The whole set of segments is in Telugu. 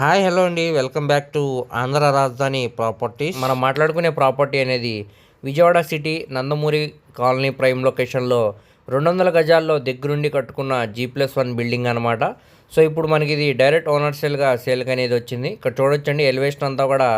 హాయ్ హలో అండి. Welcome back to Andhra Rajadhani properties. మనం మాట్లాడుకునే ప్రాపర్టీ అనేది Vijayawada city Nandamuri colony prime లొకేషన్లో రెండు వందల గజాల్లో దగ్గరుండి కట్టుకున్న జీ ప్లస్ వన్ బిల్డింగ్ అనమాట సో ఇప్పుడు మనకి ఇది డైరెక్ట్ ఓనర్ సేల్గా సేల్కి అనేది వచ్చింది. ఇక్కడ చూడొచ్చండి ఎలివేషన్ అంతా కూడా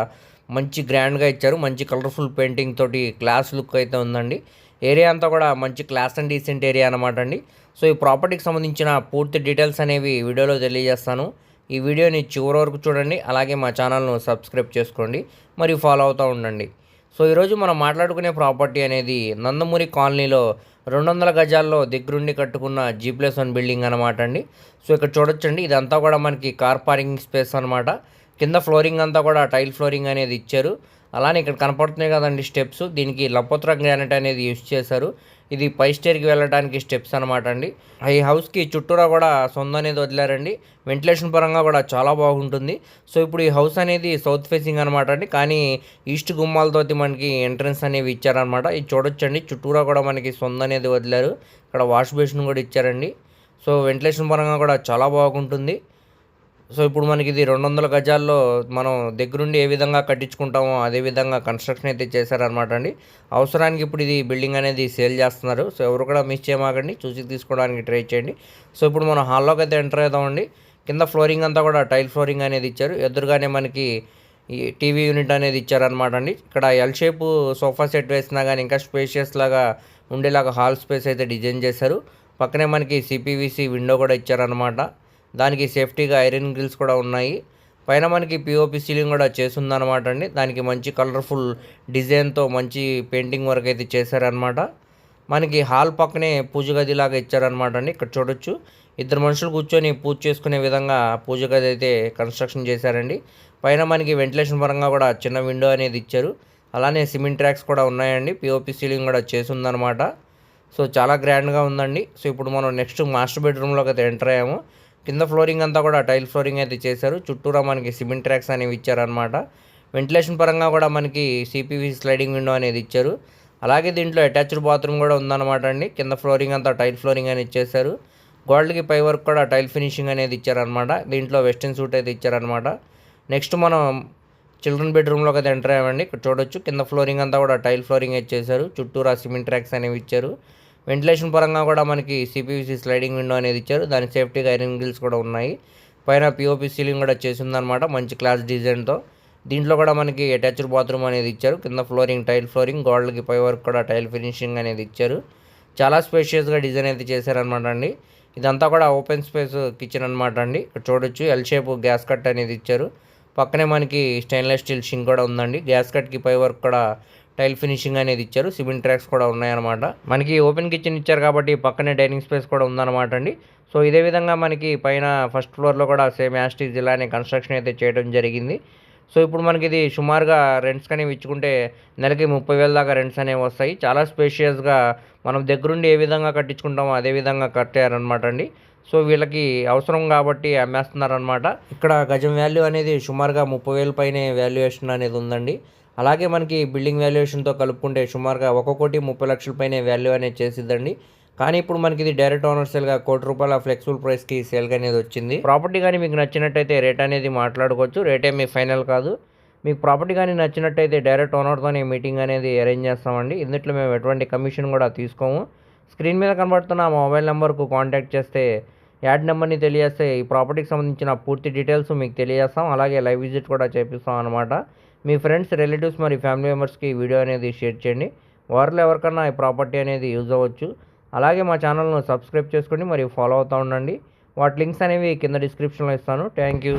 మంచి గ్రాండ్గా ఇచ్చారు. మంచి కలర్ఫుల్ పెయింటింగ్ తోటి క్లాస్ లుక్ అయితే ఉందండి. ఏరియా అంతా కూడా మంచి క్లాస్ అండ్ డీసెంట్ ఏరియా అనమాట అండి. సో ఈ ప్రాపర్టీకి సంబంధించిన పూర్తి డీటెయిల్స్ అనేవి వీడియోలో తెలియజేస్తాను. ఈ వీడియోని చివరి వరకు చూడండి. అలాగే మా ఛానల్ను సబ్స్క్రైబ్ చేసుకోండి. మరియు ఫాలో అవుతూ ఉండండి. సో ఈరోజు మనం మాట్లాడుకునే ప్రాపర్టీ అనేది నందమూరి కాలనీలో రెండు వందల గజాల్లో దగ్గరుండి కట్టుకున్న జీ ప్లస్ వన్ బిల్డింగ్ అనమాట అండి. సో ఇక్కడ చూడొచ్చండి. ఇదంతా కూడా మనకి కార్ పార్కింగ్ స్పేస్ అనమాట కింద ఫ్లోరింగ్ అంతా కూడా టైల్ ఫ్లోరింగ్ అనేది ఇచ్చారు. అలానే ఇక్కడ కనపడుతున్నాయి కదండి స్టెప్స్. దీనికి లపోత్ర గ్రానైట్ అనేది యూస్ చేశారు. ఇది పై స్టేర్కి వెళ్ళడానికి స్టెప్స్ అనమాట అండి. ఈ హౌస్కి చుట్టూరా కూడా సొంత అనేది వదిలారండి. వెంటిలేషన్ పరంగా కూడా చాలా బాగుంటుంది. సో ఇప్పుడు ఈ హౌస్ అనేది సౌత్ ఫేసింగ్ అనమాట అండి. కానీ ఈస్ట్ గుమ్మాలతో మనకి ఎంట్రన్స్ అనేవి ఇచ్చారనమాట ఇది చూడొచ్చండి. చుట్టూరా కూడా మనకి సొంత అనేది వదిలారు. ఇక్కడ వాష్ బేసిన్ కూడా ఇచ్చారండి. సో వెంటిలేషన్ పరంగా కూడా చాలా బాగుంటుంది. సో ఇప్పుడు మనకి ఇది రెండు వందల గజాల్లో మనం దగ్గరుండి ఏ విధంగా కట్టించుకుంటామో అదే విధంగా కన్స్ట్రక్షన్ అయితే చేశారనమాట అండి. అవసరానికి ఇప్పుడు ఇది బిల్డింగ్ అనేది సేల్ చేస్తున్నారు. సో ఎవరు కూడా మిస్ చేయమాకండి. చూసి తీసుకోవడానికి ట్రై చేయండి. సో ఇప్పుడు మనం హాల్లోకి అయితే ఎంటర్ అవుతామండి కింద ఫ్లోరింగ్ అంతా కూడా టైల్ ఫ్లోరింగ్ అనేది ఇచ్చారు. ఎదురుగానే మనకి ఈ టీవీ యూనిట్ అనేది ఇచ్చారనమాట అండి. ఇక్కడ ఎల్ షేప్ సోఫా సెట్ వేసినా కానీ ఇంకా స్పేషియస్ లాగా ఉండేలాగా హాల్ స్పేస్ అయితే డిజైన్ చేశారు. పక్కనే మనకి సిపివిసి విండో కూడా ఇచ్చారనమాట దానికి సేఫ్టీగా ఐరన్ గ్రిల్స్ కూడా ఉన్నాయి. పైన మనకి పిఓపి సీలింగ్ కూడా చేసిందనమాట అండి. దానికి మంచి కలర్ఫుల్ డిజైన్తో మంచి పెయింటింగ్ వర్క్ అయితే చేశారనమాట మనకి హాల్ పక్కనే పూజ గది లాగా ఇచ్చారనమాట అండి. ఇక్కడ చూడొచ్చు. ఇద్దరు మనుషులు కూర్చొని పూజ చేసుకునే విధంగా పూజ గది అయితే కన్స్ట్రక్షన్ చేశారండి. పైన మనకి వెంటిలేషన్ పరంగా కూడా చిన్న విండో అనేది ఇచ్చారు. అలానే సిమెంట్ ట్రాక్స్ కూడా ఉన్నాయండి. పిఓపి సీలింగ్ కూడా చేసిందనమాట సో చాలా గ్రాండ్గా ఉందండి. సో ఇప్పుడు మనం నెక్స్ట్ మాస్టర్ బెడ్రూమ్లోకి అయితే ఎంటర్ అయ్యాము. కింద ఫ్లోరింగ్ అంతా కూడా టైల్ ఫ్లోరింగ్ అయితే చేశారు. చుట్టూరా మనకి సిమెంట్ ట్రాక్స్ అనేవి ఇచ్చారనమాట వెంటిలేషన్ పరంగా కూడా మనకి సిపివి స్లైడింగ్ విండో అనేది ఇచ్చారు. అలాగే దీంట్లో అటాచ్డ్ బాత్రూమ్ కూడా ఉందన్నమాట అండి. కింద ఫ్లోరింగ్ అంతా టైల్ ఫ్లోరింగ్ అనేది ఇచ్చేసారు గోల్డ్కి పై వర్క్ కూడా టైల్ ఫినిషింగ్ అనేది ఇచ్చారనమాట దీంట్లో వెస్టర్న్ సూట్ అయితే ఇచ్చారనమాట నెక్స్ట్ మనం చిల్డ్రన్ బెడ్రూమ్లోకి అయితే ఎంటర్ అయ్యామండి. ఇక్కడ చూడొచ్చు. కింద ఫ్లోరింగ్ అంతా కూడా టైల్ ఫ్లోరింగ్ ఇచ్చేసారు చుట్టూరా సిమెంట్ ట్రాక్స్ అనేవి ఇచ్చారు. వెంటిలేషన్ పరంగా కూడా మనకి సిపివిసి స్లైడింగ్ విండో అనేది ఇచ్చారు. దాని సేఫ్టీగా ఐరన్ గ్రిల్స్ కూడా ఉన్నాయి. పైన పిఓపి సీలింగ్ కూడా చేసిందనమాట మంచి క్లాస్ డిజైన్తో దీంట్లో కూడా మనకి అటాచ్డ్ బాత్రూమ్ అనేది ఇచ్చారు. కింద ఫ్లోరింగ్ టైల్ ఫ్లోరింగ్ గోడలకి పై వరకు కూడా టైల్ ఫినిషింగ్ అనేది ఇచ్చారు. చాలా స్పేషియస్గా డిజైన్ అయితే చేశారనమాట అండి. ఇదంతా కూడా ఓపెన్ స్పేస్ కిచెన్ అనమాట అండి. ఇక్కడ చూడొచ్చు ఎల్ షేప్ గ్యాస్ కట్ అనేది ఇచ్చారు. పక్కనే మనకి స్టెయిన్లెస్ స్టీల్ షింక్ కూడా ఉందండి. గ్యాస్ కట్కి పై వరకు కూడా టైల్ ఫినిషింగ్ అనేది ఇచ్చారు. సిమెంట్ ట్రాక్స్ కూడా ఉన్నాయన్నమాట. మనకి ఓపెన్ కిచెన్ ఇచ్చారు కాబట్టి పక్కనే డైనింగ్ స్పేస్ కూడా ఉందన్నమాట అండి. సో ఇదే విధంగా మనకి పైన ఫస్ట్ ఫ్లోర్లో కూడా సేమ్ యాస్టీజ్ ఇలానే కన్స్ట్రక్షన్ అయితే చేయడం జరిగింది. సో ఇప్పుడు మనకి ఇది సుమారుగా రెంట్స్ అనేవి ఇచ్చుకుంటే నెలకి ముప్పై వేల దాకా రెంట్స్ అనేవి వస్తాయి. చాలా స్పేషియస్గా మనం దగ్గరుండి ఏ విధంగా కట్టించుకుంటామో అదే విధంగా కట్టారనమాట అండి. సో వీళ్ళకి అవసరం కాబట్టి అమ్మేస్తున్నారనమాట ఇక్కడ గజం వాల్యూ అనేది సుమారుగా ముప్పై వేల పైనే వాల్యుయేషన్ అనేది ఉందండి. అలాగే మనకి బిల్డింగ్ వాల్యుయేషన్తో కలుపుకుంటే సుమారుగా ఒక కోటి ముప్పై లక్షల పైన వాల్యూ అనేది చేసిద్దండి. కానీ ఇప్పుడు మనకి ఇది డైరెక్ట్ ఓనర్ సేల్గా కోటి రూపాయల ఫ్లెక్సిబుల్ ప్రైస్కి సేల్గా అనేది వచ్చింది. ప్రాపర్టీ కానీ మీకు నచ్చినట్టయితే రేట్ అనేది మాట్లాడుకోవచ్చు. రేట్ మీ ఫైనల్ కాదు. మీకు ప్రాపర్టీ కానీ నచ్చినట్టయితే డైరెక్ట్ ఓనర్తోనే మీటింగ్ అనేది అరేంజ్ చేస్తామండి. ఇందులో మేము ఎటువంటి కమిషన్ కూడా తీసుకోము. స్క్రీన్ మీద కనబడుతున్న మొబైల్ నెంబర్కు కాంటాక్ట్ చేస్తే యాడ్ నెంబర్ని తెలియజేస్తే ఈ ప్రాపర్టీకి సంబంధించిన పూర్తి డీటెయిల్స్ మీకు తెలియజేస్తాం. అలాగే లైవ్ విజిట్ కూడా చేపిస్తాం అనమాట మీ ఫ్రెండ్స్ రిలేటివ్స్ మరి ఫ్యామిలీ మెంబర్స్కి ఈ వీడియో అనేది షేర్ చేయండి. వారిలో ఎవరికన్నా ఈ ప్రాపర్టీ అనేది యూజ్ అవ్వచ్చు. అలాగే మా ఛానల్ను సబ్స్క్రైబ్ చేసుకోండి మరియు ఫాలో అవుతూ ఉండండి. వాటి లింక్స్ అనేవి కింద డిస్క్రిప్షన్లో ఇస్తాను. Thank you.